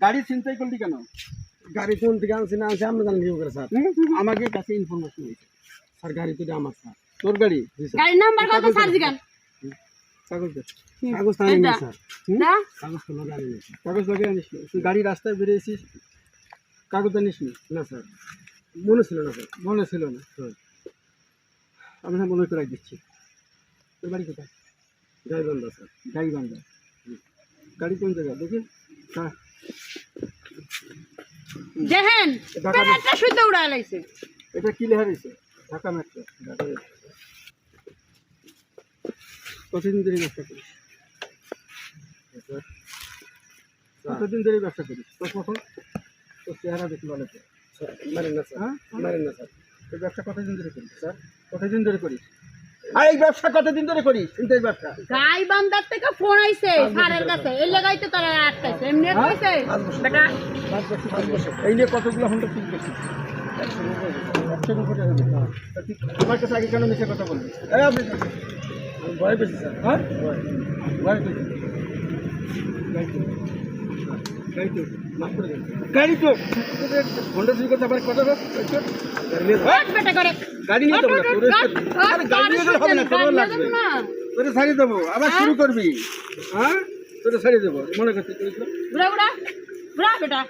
গাড়ি ছিনতাই করলি কেন? গাড়ি কোন থেকে আনছি না আনছি আমরা জানি কি করে স্যার। আমাকে কাছে ইনফরমেশন হয়েছে। স্যার গাড়ি তো আমার স্যার। তোর গাড়ি? স্যার। গাড়ির নাম্বার কত স্যার জিগান? কাগজ দে কাগজ তো আনিনি স্যার। কাগজ তো লগে আনিনি কাগজ লাগে আনিস তুই গাড়ি রাস্তায় বেরিয়েছিস কাগজ আনিস নি? স্যার। মনে ছিল না স্যার। মনে ছিল না। হুম। আমি না মনে করে দিচ্ছি। তোর বাড়ি কোথায়? গাড়ি বন্ধ স্যার। গাড়ি বান্ধা গাড়ি কোন জায়গা দেখি। হ্যাঁ দেখেন ঢাকা শুদ্ধ উড়াই লাইছে। এটা কি লেখা রয়েছে? ঢাকা মেট্রো। কতদিন ধরে ব্যবসা করিস? কতদিন ধরে ব্যবসা করিস? তোর কখন তোর চেহারা দেখি ভালো তো। স্যার মারেন না স্যার। হ্যাঁ? মারেন না স্যার। এই ব্যবসা কতদিন ধরে করিস স্যার? কতদিন ধরে করিস? আর এই ব্যবসা কতদিন ধরে করিস? চিন্তাই ব্যবসা? গাই বান্দার থেকে ফোন আইছে স্যারের কাছে। এই লাগাইতে তারা আটকাইছে। এমনি কইছে বেটা। এই নিয়ে কতগুলো হন্ডা ঠিক করছিস। তা আমার কাছে আগে কেন মিশে কথা বলবি? ভয় পেয়েছি স্যার। হ্যাঁ? ভয়। গাড়ি তো গাড়ি তো হন্ডা চুরি করতে কথা বল গাড়ি নিয়ে গাড়ি যাব না গাড়ি নিয়ে গেলে হবে না তোর লাগবে। তোরে ছাড়িয়ে দেবো আবার শুরু করবি। হ্যাঁ? তোরে ছাড়িয়ে দেবো মনে করতে বুড়া বুড়া বুড়া বেটা।